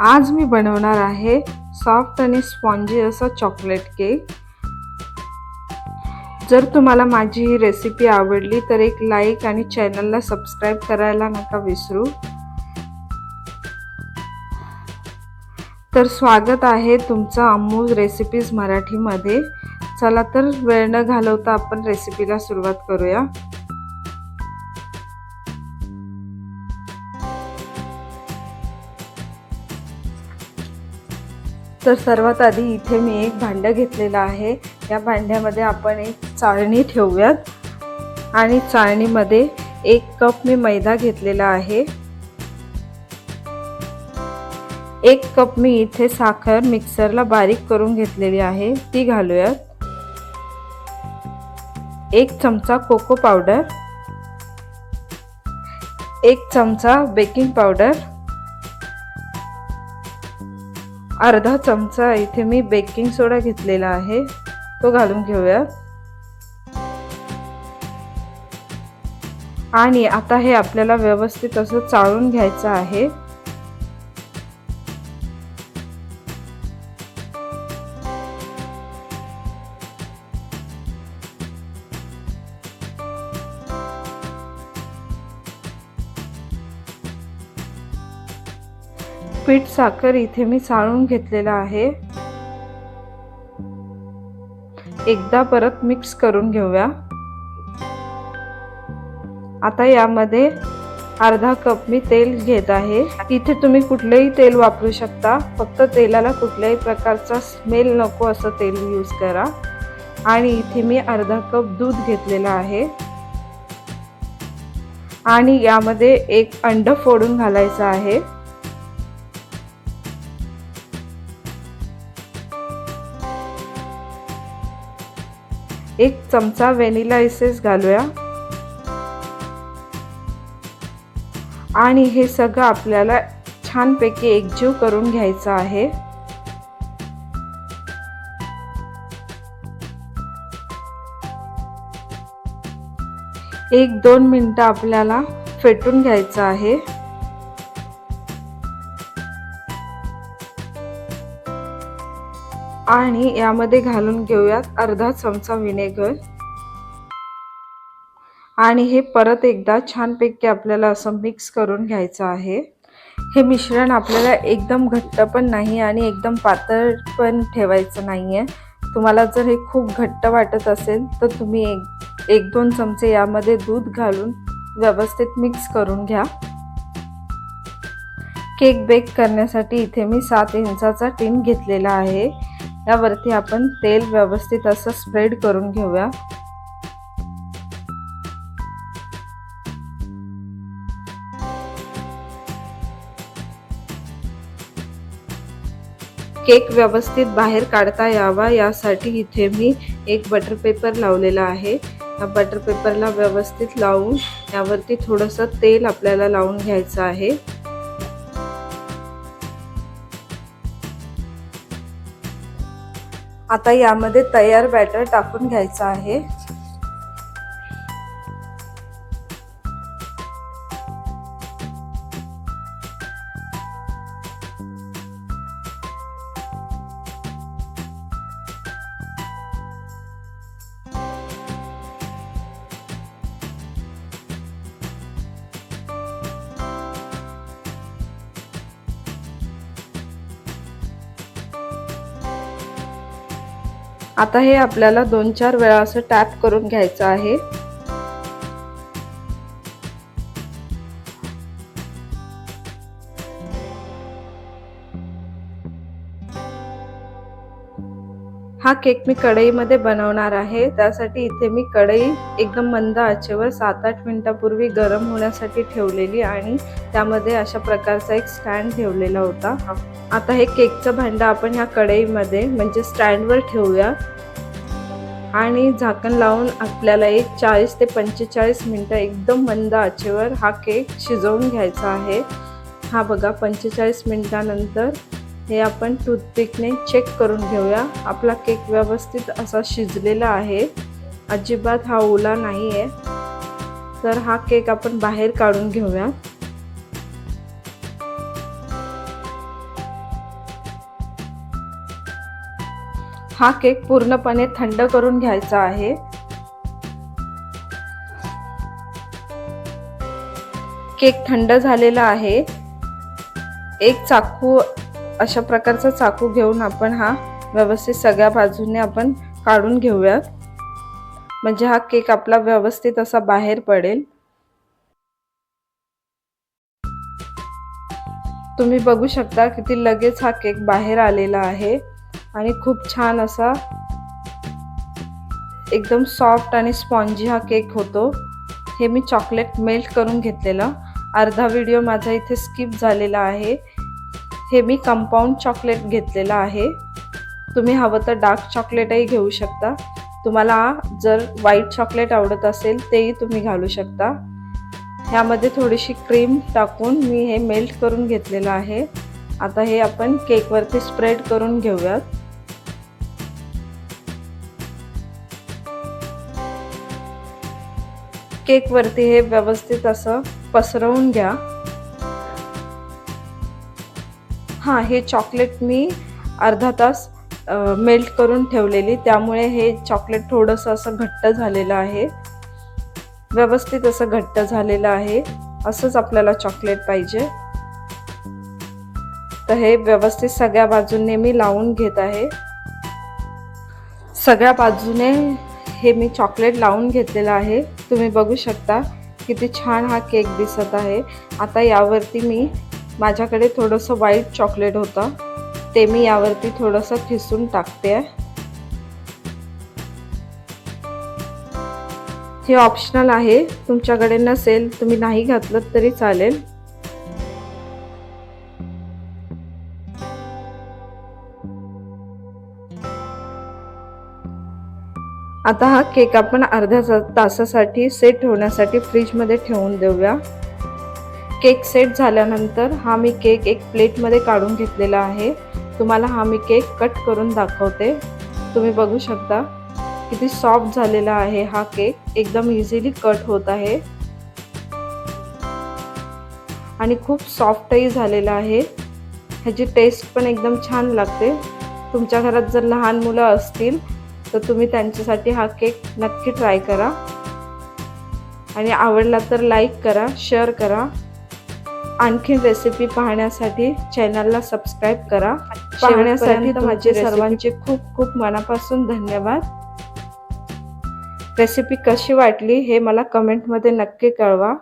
आज मी बनवणार आहे सॉफ्ट आणि स्पॉन्जी असा चॉकलेट केक जर तुम्हाला माझी ही रेसिपी आवडली तर एक लाईक आणि चॅनलला सबस्क्राईब करायला नका विसरू. तर स्वागत आहे तुमचं अमूल रेसिपीज मराठीमध्ये. चला तर वेळ न घालवता आपण रेसिपीला सुरुवात करूया. तर सर्वात आधी इथे मी एक भांडं घेतलेलं आहे. या भांड्यामध्ये आपण एक चाळणी ठेवूयात. आणि चाळणीमध्ये एक कप मी मैदा घेतलेला आहे. एक कप मी इथे साखर मिक्सरला बारीक करून घेतलेली आहे. ती घालूयात. एक चमचा कोको पावडर. एक चमचा बेकिंग पावडर. अर्धा चमचा इथे मी बेकिंग सोडा घेतलेला आहे. तो घालून घेऊया. आणि आता हे आपल्याला व्यवस्थित असं चाळून घ्यायचं आहे. पीठ साखर इथे मी चाळून घेतलेला आहे. एकदा परत मिक्स करून घेऊया. आता यामध्ये अर्धा कप मी तेल घेत आहे. इथे तुम्ही कुठलेही तेल वापरू शकता. फक्त तेलाला कुठल्याही प्रकारचा स्मेल नको असं तेल यूज करा. आणि इथे मी अर्धा कप दूध घेतलेलं आहे. आणि यामध्ये एक अंड फोडून घालायचं आहे. एक चमचा व्हॅनिला एसेस घालूया. आणि हे सगळं आपल्याला छानपैकी एकजीव करून घ्यायचं आहे. एक दोन मिनटं आपल्याला फेटून घ्यायचं आहे. आणि यामध्ये घालून घेऊयात अर्धा चमचा विनेगर. आणि हे परत एकदा छानपैकी आपल्याला असं मिक्स करून घ्यायचं आहे. हे मिश्रण आपल्याला एकदम घट्ट पण नाही आणि एकदम पातळ पण ठेवायचं नाही आहे तुम्हाला जर हे खूप घट्ट वाटत असेल तर तुम्ही एक एक दोन चमचे यामध्ये दूध घालून व्यवस्थित मिक्स करून घ्या. केक बेक करण्यासाठी इथे मी सात इंचाचा टीन घेतलेला आहे. यावरती आपण तेल व्यवस्थित असं स्प्रेड करून घेऊया. केक व्यवस्थित बाहेर काढता यावा यासाठी इथे मी एक बटर पेपर लावलेला आहे. या बटर पेपरला व्यवस्थित लावून यावरती थोडंसं तेल आपल्याला लावून घ्यायचं आहे. आता यामध्ये तयार बॅटर टाकून घ्यायचं आहे. आता हे आपल्याला दोन चार वेळा असं टॅप करून घ्यायचं आहे. हा केक मी कढईमध्ये बनवणार आहे. त्यासाठी इथे मी कढई एकदम मंद आचेवर सात आठ मिनिटापूर्वी गरम होण्यासाठी ठेवलेली आणि त्यामध्ये अशा प्रकारचा एक स्टँड ठेवलेला होता. आता हे केकचं भांडं आपण ह्या कढईमध्ये म्हणजे स्टँडवर ठेवूया. आणि झाकण लावून आपल्याला एक चाळीस ते पंचेचाळीस मिनटं एकदम मंद आचेवर हा केक शिजवून घ्यायचा आहे. हा बघा पंचेचाळीस मिनटानंतर हे आपण टूथपिकने चेक करून घेऊया. आपला केक व्यवस्थित असा शिजलेला आहे. अजिबात हा ओला नाही आहे तर हा केक आपण बाहेर काढून घेऊया. हा केक पूर्णपणे थंड करून घ्यायचा आहे. केक थंड झालेला आहे. एक चाकू अशा प्रकारचा चाकू घेऊन आपण हा व्यवस्थित सगळ्या बाजूने आपण काढून घेऊयात. म्हणजे हा केक आपला व्यवस्थित असा बाहेर पडेल. तुम्ही बघू शकता किती लगेच हा केक बाहेर आलेला आहे. आणि खूप छान असा एकदम सॉफ्ट आणि स्पॉन्जी हा केक होतो. हे मी चॉकलेट मेल्ट करून घेतलेलं. अर्धा व्हिडिओ माझा इथे स्किप झालेला आहे. हे मी कंपाऊंड चॉकलेट घेतलेलं आहे. तुम्ही हवं तर डार्क चॉकलेटही घेऊ शकता. तुम्हाला जर व्हाईट चॉकलेट आवडत असेल तेही तुम्ही घालू शकता. ह्यामध्ये थोडीशी क्रीम टाकून मी हे मेल्ट करून घेतलेलं आहे. आता हे आपण केकवरती स्प्रेड करून घेऊयात. केकवरती हे व्यवस्थित असं पसरवून घ्या. हां हे चॉकलेट मी अर्धा तास मेल्ट करून ठेवलेली. त्यामुळे हे चॉकलेट थोडंसं असं घट्ट झालेलं आहे. व्यवस्थित असं घट्ट झालेलं आहे. असंच आपल्याला चॉकलेट पाहिजे. तर हे व्यवस्थित सगळ्या बाजूने मी लावून घेत आहे. सगळ्या बाजूने हे मी चॉकलेट लावून घेतलेलं आहे. तुम्ही बघू शकता किती छान हा केक दिसत आहे. आता यावरती मी माझ्याकडे थोडंसं व्हाईट चॉकलेट होतं. ते मी यावरती थोडंसं खिसून टाकते. हे ऑप्शनल आहे. तुमच्याकडे नसेल तुम्ही नाही घातलं तरी चालेल. आता हा केक आपण अर्ध्या तासासाठी सेट होण्यासाठी फ्रीजमध्ये ठेवून देऊया. केक सेट झाल्यानंतर हा मी केक एक प्लेटमध्ये काढून घेतलेला आहे. तुम्हाला हा मी केक कट करून दाखवते. तुम्ही बघू शकता किती सॉफ्ट झालेला आहे हा केक. एकदम इझिली कट होत आहे. आणि खूप सॉफ्टही झालेला आहे. ह्याची टेस्ट पण एकदम छान लागते. तुमच्या घरात जर लहान मुलं असतील तर तुम्ही त्यांच्यासाठी हा केक नक्की ट्राय करा. आणि आवडला तर लाईक करा शेअर करा. आणखीन रेसिपी पाहण्यासाठी चॅनलला सबस्क्राईब करा. पाहण्यासाठी माझे सर्वांचे खूप खूप मनापासून धन्यवाद. रेसिपी कशी वाटली हे मला कमेंटमध्ये नक्की कळवा.